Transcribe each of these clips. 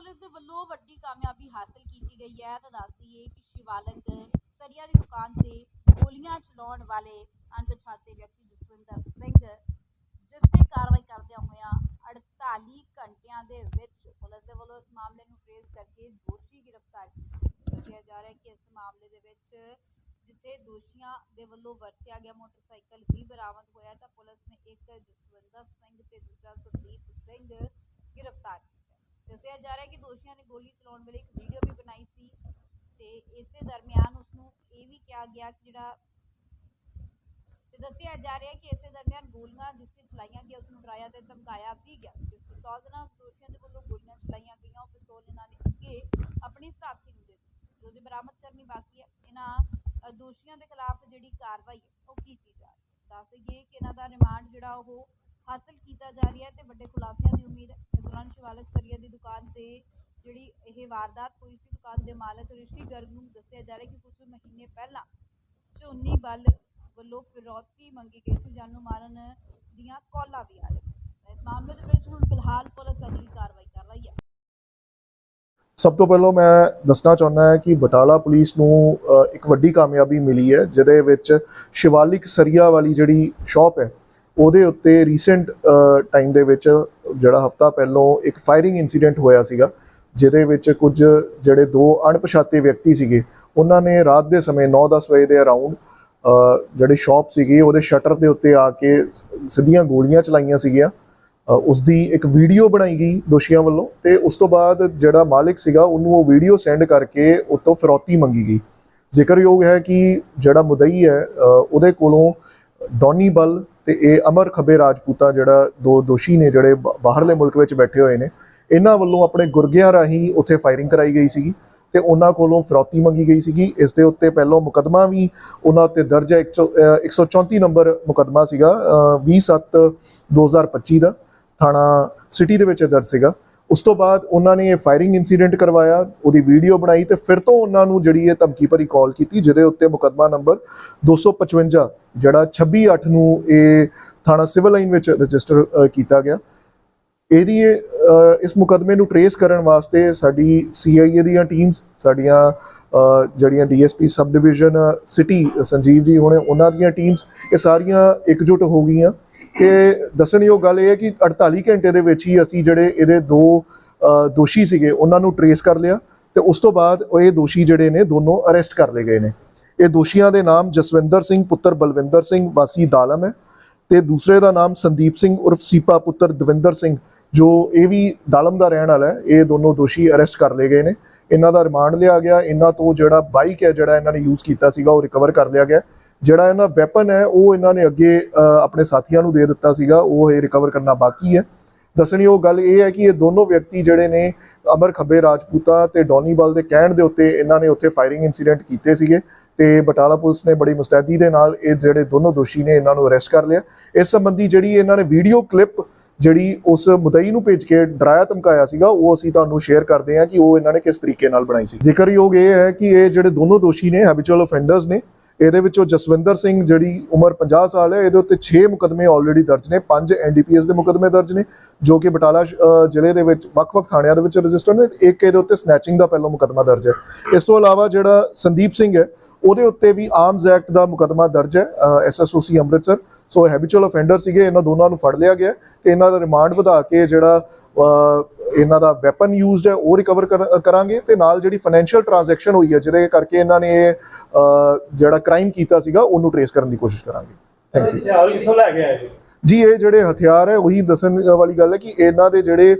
Police ਦੇ ਵੱਲੋਂ ਵੱਡੀ ਕਾਮਯਾਬੀ ਹਾਸਲ ਕੀਤੀ ਗਈ ਹੈ। ਤਾਂ ਦੱਸ ਦਈਏ ਕਿ ਸ਼ਿਵਾਲਿਕ ਸਰੀਆ ਦੀ ਦੁਕਾਨ ਤੇ ਗੋਲੀਆਂ ਚਲਾਉਣ ਵਾਲੇ ਅਣਪਛਾਤੇ ਵਿਅਕਤੀ ਜਸਵਿੰਦਰ ਸਿੰਘ, ਜਿਸ ਤੇ ਕਾਰਵਾਈ ਕਰਦਿਆਂ ਹੋਇਆਂ 48 ਘੰਟਿਆਂ ਦੇ ਵਿੱਚ ਪੁਲਿਸ ਦੇ ਵੱਲੋਂ ਇਸ ਮਾਮਲੇ ਨੂੰ ਟ੍ਰੇਸ ਕਰਕੇ ਦੋਸ਼ੀ ਗ੍ਰਿਫਤਾਰ ਕੀਤਾ ਜਾ ਰਿਹਾ ਹੈ ਕਿ ਇਸ ਮਾਮਲੇ ਦੇ ਵਿੱਚ ਜਿੱਥੇ ਦੋਸ਼ੀਆਂ ਦੇ ਵੱਲੋਂ ਵਰਤਿਆ ਗਿਆ ਮੋਟਰਸਾਈਕਲ ਵੀ ਬਰਾਮਦ ਹੋਇਆ ਤਾਂ ਪੁਲਿਸ ਨੇ ਇੱਕ ਜਸਵਿੰਦਰ ਸਿੰਘ ਤੇ ਦੂਜਾ ਸੁਦੀਪ ਸਿੰਘ ਗ੍ਰਿਫਤਾਰ ਕੀਤਾ ਦੱਸਿਆ ਜਾ ਰਿਹਾ ਹੈ ਕਿ ਦੋਸ਼ੀਆਂ ਨੇ ਗੋਲੀ ਚਲਾਉਣ ਵੇਲੇ ਇੱਕ ਵੀਡੀਓ ਵੀ ਬਣਾਈ ਸੀ ਤੇ ਇਸੇ ਦਰਮਿਆਨ ਉਸ ਨੂੰ ਇਹ ਵੀ ਕਿਹਾ ਗਿਆ ਕਿ ਜਿਹੜਾ ਤੇ ਦੱਸਿਆ ਜਾ ਰਿਹਾ ਹੈ ਕਿ ਇਸੇ ਦਰਮਿਆਨ ਗੋਲੀਆਂ ਜਿਸ ਤੇ ਚਲਾਈਆਂ ਗਈਆਂ ਉਸ ਨੂੰ ਡਰਾਇਆ ਤੇ ਧਮਕਾਇਆ ਵੀ ਗਿਆ। ਜਿਸ ਪਿਸਤੌਲ ਦੇ ਨਾਲ ਦੋਸ਼ੀਆਂ ਦੇ ਵੱਲੋਂ ਗੋਲੀਆਂ ਚਲਾਈਆਂ ਗਈਆਂ, ਉਹ ਪਿਸਤੌਲ ਇਹਨਾਂ ਨੇ ਅੱਗੇ ਆਪਣੀ ਸਾਥੀ ਨੂੰ ਦੇ ਦਿੱਤੀ। ਜੋ ਦੀ ਬਰਾਮਦ ਕਰਨੀ ਬਾਕੀ ਹੈ, ਇਹਨਾਂ ਦੋਸ਼ੀਆਂ ਦੇ ਖਿਲਾਫ ਜਿਹੜੀ ਕਾਰਵਾਈ ਹੈ, ਉਹ ਕੀਤੀ ਜਾ ਰਹੀ ਹੈ। ਦੱਸ ਦਈਏ ਕਿ ਇਹਨਾਂ ਦਾ ਰਿਮਾਂਡ ਜਿਹੜਾ ਉਹ ਹਾਸਲ ਕੀਤਾ ਜਾ ਰਿਹਾ ਤੇ ਵੱਡੇ ਖੁਲਾਸਿਆਂ ਦੀ ਉਮੀਦ ਇਸ ਦੌਰਾਨ ਸ਼ਿਵਾਲਕ ਸਰੀਆ ਦੀ ਦੁਕਾਨ ਤੇ ਜਿਹੜੀ ਇਹ ਵਾਰਦਾਤ ਹੋਈ ਸੀ, ਦੁਕਾਨ ਦੇ ਮਾਲਕ ਰਿਸ਼ੀ ਗਰਗ ਨੂੰ ਦੱਸਿਆ ਜਾ ਰਿਹਾ ਕਿ ਕੁਝ ਮਹੀਨੇ ਪਹਿਲਾਂ ਝੋਨੀ ਬਲ ਵੱਲੋਂ ਫਿਰੌਤੀ ਮੰਗੀ ਗਈ ਸੀ ਜਾਨੂੰ ਮਾਰਨ ਦੀਆਂ ਕਾਲਾਂ ਵੀ ਆ ਰਹੀਆਂ। ਇਸ ਮਾਮਲੇ ਦੇ ਵਿੱਚ ਹੁਣ ਫਿਲਹਾਲ ਪੁਲਿਸ ਅਗਲੀ ਕਾਰਵਾਈ ਕਰ ਰਹੀ ਹੈ। ਸਭ ਤੋਂ ਪਹਿਲਾਂ ਮੈਂ ਦੱਸਣਾ ਚਾਹੁੰਦਾ ਹਾਂ ਕਿ ਬਟਾਲਾ ਪੁਲਿਸ ਨੂੰ ਇੱਕ ਵੱਡੀ ਕਾਮਯਾਬੀ ਮਿਲੀ ਹੈ, ਜਿਹਦੇ ਵਿੱਚ ਸ਼ਿਵਾਲਿਕ ਸਰੀਆ ਵਾਲੀ ਜਿਹੜੀ ਸ਼ਾਪ ਹੈ ਉਹਦੇ ਉੱਤੇ ਰੀਸੈਂਟ ਟਾਈਮ ਦੇ ਵਿੱਚ ਜਿਹੜਾ ਹਫਤਾ ਪਹਿਲਾਂ ਇੱਕ ਫਾਇਰਿੰਗ ਇਨਸੀਡੈਂਟ ਹੋਇਆ ਸੀਗਾ ਜਿਹਦੇ ਵਿੱਚ ਕੁਝ ਜਿਹੜੇ ਦੋ ਅਣਪਛਾਤੇ ਵਿਅਕਤੀ ਸੀਗੇ ਉਹਨਾਂ ਨੇ ਰਾਤ ਦੇ ਸਮੇਂ 9-10 ਵਜੇ ਦੇ ਅਰਾਊਂਡ ਜਿਹੜੇ ਸ਼ਾਪ ਸੀਗੀ ਉਹਦੇ ਸ਼ਟਰ ਦੇ ਉੱਤੇ ਆ ਕੇ ਸਿੱਧੀਆਂ ਗੋਲੀਆਂ ਚਲਾਈਆਂ ਸੀਗੀਆਂ। ਅ, ਉਸ ਦੀ ਇੱਕ ਵੀਡੀਓ ਬਣਾਈ ਗਈ ਦੋਸ਼ੀਆਂ ਵੱਲੋਂ ਤੇ ਉਸ ਤੋਂ ਬਾਅਦ ਜਿਹੜਾ ਮਾਲਿਕ ਸੀਗਾ ਉਹਨੂੰ ਉਹ ਵੀਡੀਓ ਸੈਂਡ ਕਰਕੇ ਉਤੋਂ ਫਿਰੌਤੀ ਮੰਗੀ ਗਈ। ਜ਼ਿਕਰਯੋਗ ਹੈ ਕਿ ਜਿਹੜਾ ਮੁਦਈ ਹੈ ਉਹਦੇ ਕੋਲੋਂ ਡੌਨੀ ਬਲ ਤੇ ਇਹ ਅਮਰ ਖੱਬੇ ਰਾਜਪੂਤਾ ਜਿਹੜਾ ਦੋ ਦੋਸ਼ੀ ਨੇ ਜਿਹੜੇ ਬਾਹਰਲੇ ਮੁਲਕ ਵਿੱਚ ਬੈਠੇ ਹੋਏ ਨੇ ਇਹਨਾਂ ਵੱਲੋਂ ਆਪਣੇ ਗੁਰਗਿਆਂ ਰਾਹੀਂ ਉੱਥੇ ਫਾਇਰਿੰਗ ਕਰਾਈ ਗਈ ਸੀਗੀ ਤੇ ਉਹਨਾਂ ਕੋਲੋਂ ਫਿਰੌਤੀ ਮੰਗੀ ਗਈ ਸੀਗੀ। ਇਸ ਦੇ ਉੱਤੇ ਪਹਿਲਾਂ ਮੁਕਦਮਾ ਵੀ ਉਹਨਾਂ ਤੇ ਦਰਜ ਹੈ। ਇੱਕ ਸੌ- ਅ, 134 ਨੰਬਰ ਮੁਕਦਮਾ ਸੀਗਾ 27 2025 ਦਾ ਥਾਣਾ ਸਿਟੀ ਦੇ ਵਿੱਚ ਦਰਜ ਸੀਗਾ। ਉਸ ਤੋਂ ਬਾਅਦ ਉਹਨਾਂ ਨੇ ਇਹ ਫਾਇਰਿੰਗ ਇਨਸੀਡੈਂਟ ਕਰਵਾਇਆ ਉਹਦੀ ਵੀਡੀਓ ਬਣਾਈ ਤੇ ਫਿਰ ਤੋਂ ਉਹਨਾਂ ਨੂੰ ਜਿਹੜੀ ਇਹ ਧਮਕੀ ਭਰੀ ਕਾਲ ਕੀਤੀ ਜਿਹਦੇ ਉੱਤੇ ਮੁਕਦਮਾ ਨੰਬਰ 255 ਜਿਹੜਾ 26/8 ਨੂੰ ਇਹ ਥਾਣਾ ਸਿਵਲ ਲਾਈਨ ਵਿੱਚ ਰਜਿਸਟਰ ਕੀਤਾ ਗਿਆ। ਇਹਦੀ ਇਸ ਮੁਕਦਮੇ ਨੂੰ ਟਰੇਸ ਕਰਨ ਵਾਸਤੇ ਸਾਡੀ ਸੀਆਈਏ ਦੀਆਂ ਟੀਮਸ ਸਾਡੀਆਂ ਅ, ਜਿਹੜੀਆਂ DSP sub division city Sanjeev ji ਹੋਣੇ ਉਹਨਾਂ ਦੀਆਂ ਟੀਮਸ ਇਹ ਸਾਰੀਆਂ ਇਕਜੁੱਟ ਹੋ ਗਈਆਂ। ਕਿ ਦੱਸਣਯੋਗ ਗੱਲ ਇਹ ਹੈ ਕਿ 48 ਘੰਟੇ ਦੇ ਵਿੱਚ ਹੀ ਅਸੀਂ ਜਿਹੜੇ ਇਹਦੇ ਦੋ ਦੋਸ਼ੀ ਸੀਗੇ, ਉਹਨਾਂ ਨੂੰ ਟਰੇਸ ਕਰ ਲਿਆ ਤੇ ਉਸ ਤੋਂ ਬਾਅਦ ਉਹ ਇਹ ਦੋਸ਼ੀ ਜਿਹੜੇ ਨੇ ਦੋਨੋਂ ਅਰੈਸਟ ਕਰ ਲਏ ਗਏ ਨੇ। ਇਹ ਦੋਸ਼ੀਆਂ ਦੇ ਨਾਮ ਜਸਵਿੰਦਰ ਸਿੰਘ, ਪੁੱਤਰ ਬਲਵਿੰਦਰ ਸਿੰਘ, ਵਾਸੀ ਦਾਲਮ ਹੈ ਤੇ ਦੂਸਰੇ ਦਾ ਨਾਮ ਸੰਦੀਪ ਸਿੰਘ ਉਰਫ ਸੀਪਾ ਪੁੱਤਰ ਦਵਿੰਦਰ ਸਿੰਘ, ਜੋ ਇਹ ਵੀ ਦਾਲਮ ਦਾ ਰਹਿਣ ਵਾਲਾ ਹੈ, ਇਹ ਦੋਨੋਂ ਦੋਸ਼ੀ ਅਰੈਸਟ ਕਰ ਲਏ ਗਏ ਨੇ। ਇਹਨਾਂ ਦਾ ਰਿਮਾਂਡ ਲਿਆ ਗਿਆ, ਇਹਨਾਂ ਤੋਂ ਜਿਹੜਾ ਬਾਈਕ ਹੈ ਜਿਹੜਾ ਇਹਨਾਂ ਨੇ ਯੂਜ਼ ਕੀਤਾ ਸੀਗਾ, ਉਹ ਰਿਕਵਰ ਕਰ ਲਿਆ ਗਿਆ। ਜਿਹੜਾ ਇਹਨਾਂ ਵੈਪਨ ਹੈ, ਉਹ ਇਹਨਾਂ ਨੇ ਅੱਗੇ ਆਪਣੇ ਸਾਥੀਆਂ ਨੂੰ ਦੇ ਦਿੱਤਾ ਸੀਗਾ, ਉਹ ਇਹ ਰਿਕਵਰ ਕਰਨਾ ਬਾਕੀ ਹੈ। ਦੱਸਣੀ ਉਹ ਗੱਲ ਇਹ ਹੈ ਕਿ ਇਹ ਦੋਨੋਂ ਵਿਅਕਤੀ ਜਿਹੜੇ ਨੇ ਅਮਰ ਖੱਬੇ ਰਾਜਪੂਤਾ ਤੇ ਡੌਨੀ ਦੇ ਕਹਿਣ ਦੇ ਉੱਤੇ ਇਹਨਾਂ ਨੇ ਉੱਥੇ ਫਾਇਰਿੰਗ ਇਨਸੀਡੈਂਟ ਕੀਤੇ ਸੀਗੇ ਤੇ ਬਟਾਲਾ ਪੁਲਿਸ ਨੇ ਬੜੀ ਮੁਸਤੈਦੀ ਦੇ ਨਾਲ ਇਹ ਜਿਹੜੇ ਦੋਨੋਂ ਦੋਸ਼ੀ ਨੇ ਇਹਨਾਂ ਨੂੰ ਅਰੈਸਟ ਕਰ ਲਿਆ। ਇਸ ਸੰਬੰਧੀ ਜਿਹੜੀ ਇਹਨਾਂ ਨੇ ਵੀਡੀਓ ਕਲਿੱਪ ਜਿਹੜੀ ਉਸ ਮੁਦਈ ਨੂੰ ਭੇਜ ਕੇ ਡਰਾਇਆ, ਧਮਕਾਇਆ ਸੀਗਾ, ਉਹ ਅਸੀਂ ਤੁਹਾਨੂੰ ਸ਼ੇਅਰ ਕਰਦੇ ਹਾਂ ਕਿ ਉਹ ਇਹਨਾਂ ਨੇ ਕਿਸ ਤਰੀਕੇ ਨਾਲ ਬਣਾਈ ਸੀ। ਜ਼ਿਕਰਯੋਗ ਇਹ ਹੈ ਕਿ ਇਹ ਜਿਹੜੇ ਦੋਨੋਂ ਦੋਸ਼ੀ ਨੇ ਹੈਬਿਚੁਅਲ ਆਫੈਂਡਰਸ ਨੇ, ਇਹਦੇ ਵਿੱਚੋਂ ਜਸਵਿੰਦਰ ਸਿੰਘ ਜਿਹੜੀ ਉਮਰ 50 ਸਾਲ ਹੈ, ਇਹਦੇ ਉੱਤੇ 6 ਮੁਕਦਮੇ ਆਲਰੇਡੀ ਦਰਜ ਨੇ 5 ਐਨਡੀਪੀਐਸ ਦੇ ਮੁਕਦਮੇ ਦਰਜ ਨੇ, ਜੋ ਕਿ ਬਟਾਲਾ ਜ਼ਿਲ੍ਹੇ ਦੇ ਵਿੱਚ ਵੱਖ-ਵੱਖ ਥਾਣਿਆਂ ਦੇ ਵਿੱਚ ਰਜਿਸਟਰ ਨੇ, ਇੱਕ ਇਹਦੇ ਉੱਤੇ ਸਨੈਚਿੰਗ ਦਾ ਪਹਿਲਾ ਮੁਕਦਮਾ ਦਰਜ ਹੈ। ਇਸ ਤੋਂ ਇਲਾਵਾ ਜਿਹੜਾ ਸੰਦੀਪ ਸਿੰਘ ਹੈ ਉਹਦੇ ਉੱਤੇ ਵੀ ਆਰਮਸ ਐਕਟ ਦਾ ਮੁਕਦਮਾ ਦਰਜ ਹੈ SSOC Amritsar. So habitual offender ਸੀਗੇ, ਇਹਨਾਂ ਦੋਨਾਂ ਨੂੰ ਫੜ ਲਿਆ ਗਿਆ ਤੇ ਇਹਨਾਂ ਦਾ ਰਿਮਾਂਡ ਵਧਾ ਕੇ ਜਿਹੜਾ ਇਹਨਾਂ ਦਾ ਵੈਪਨ ਯੂਜ਼ਡ ਹੈ, ਉਹ ਰਿਕਵਰ ਕਰਾਂਗੇ ਤੇ ਨਾਲ ਜਿਹੜੀ ਫਾਈਨੈਂਸ਼ੀਅਲ ਟ੍ਰਾਂਜੈਕਸ਼ਨ ਹੋਈ ਹੈ, ਜਿਹਦੇ ਕਰਕੇ ਇਹਨਾਂ ਨੇ ਜਿਹੜਾ ਕ੍ਰਾਈਮ ਕੀਤਾ ਸੀਗਾ, ਉਹਨੂੰ ਟਰੇਸ ਕਰਨ ਦੀ ਕੋਸ਼ਿਸ਼ ਕਰਾਂਗੇ। ਥੈਂਕ ਯੂ ਕਿੱਥੋਂ ਲੈ ਕੇ ਆਏ? ਜੀ ਇਹ ਜਿਹੜੇ ਹਥਿਆਰ ਹੈ ਉਹੀ ਦੱਸਣ ਵਾਲੀ ਗੱਲ ਹੈ ਕਿ ਇਹਨਾਂ ਦੇ ਜਿਹੜੇ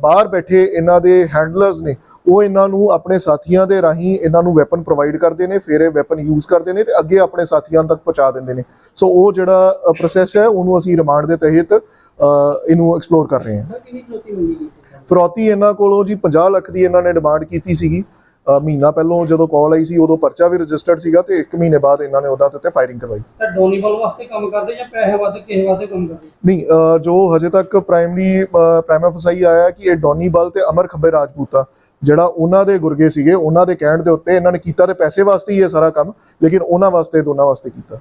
ਬਾਹਰ ਬੈਠੇ ਇਹਨਾਂ ਦੇ ਹੈਂਡਲਰਸ ਨੇ ਉਹ ਇਹਨਾਂ ਨੂੰ ਆਪਣੇ ਸਾਥੀਆਂ ਦੇ ਰਾਹੀਂ ਇਹਨਾਂ ਨੂੰ ਵੈਪਨ ਪ੍ਰੋਵਾਈਡ ਕਰਦੇ ਨੇ ਫਿਰ ਇਹ ਵੈਪਨ ਯੂਜ਼ ਕਰਦੇ ਨੇ ਤੇ ਅੱਗੇ ਆਪਣੇ ਸਾਥੀਆਂ ਤੱਕ ਪਹੁੰਚਾ ਦਿੰਦੇ ਨੇ। ਸੋ ਉਹ ਜਿਹੜਾ ਪ੍ਰੋਸੈਸ ਹੈ ਉਹਨੂੰ ਅਸੀਂ ਰਿਮਾਂਡ ਦੇ ਤਹਿਤ ਇਹਨੂੰ ਐਕਸਪਲੋਰ ਕਰ ਰਹੇ ਹਾਂ। ਫਰੌਤੀ ਇਹਨਾਂ ਕੋਲੋਂ ਜੀ 50 ਲੱਖ ਦੀ ਇਹਨਾਂ ਨੇ ਡਿਮਾਂਡ ਕੀਤੀ ਸੀਗੀ। ਮਹੀਨਾ ਪਹਿਲਾਂ ਜਦੋਂ ਕਾਲ ਆਈ ਸੀ ਉਦੋਂ ਪਰਚਾ ਵੀ ਰਜਿਸਟਰਡ ਸੀਗਾ ਤੇ 1 ਮਹੀਨੇ ਬਾਅਦ ਇਹਨਾਂ ਨੇ ਉਹਦਾ ਤੇ ਫਾਇਰਿੰਗ ਕਰਵਾਈ। ਤਾਂ ਡੋਨੀਬਲ ਵਾਸਤੇ ਕੰਮ ਕਰਦੇ ਜਾਂ ਪੈਸੇ ਵਾਸਤੇ ਕਿਸੇ ਵਾਸਤੇ ਕੰਮ ਕਰਦੇ? ਨਹੀਂ ਜੋ ਹਜੇ ਤੱਕ ਪ੍ਰਾਇਮਰੀ ਪ੍ਰਾਈਮਾ ਫਸਾਈ ਆਇਆ ਕਿ ਇਹ ਡੌਨੀ ਬਲ ਤੇ ਅਮਰ ਖੱਬੇ ਰਾਜਪੂਤਾ ਜਿਹੜਾ ਉਹਨਾਂ ਦੇ ਗੁਰਗੇ ਸੀਗੇ ਉਹਨਾਂ ਦੇ ਕਹਿਣ ਦੇ ਉੱਤੇ ਇਹਨਾਂ ਨੇ ਕੀਤਾ ਤੇ ਪੈਸੇ ਵਾਸਤੇ ਹੀ ਇਹ ਸਾਰਾ ਕੰਮ ਲੇਕਿਨ ਉਹਨਾਂ ਵਾਸਤੇ ਦੋਨਾਂ ਵਾਸਤੇ ਕੀਤਾ।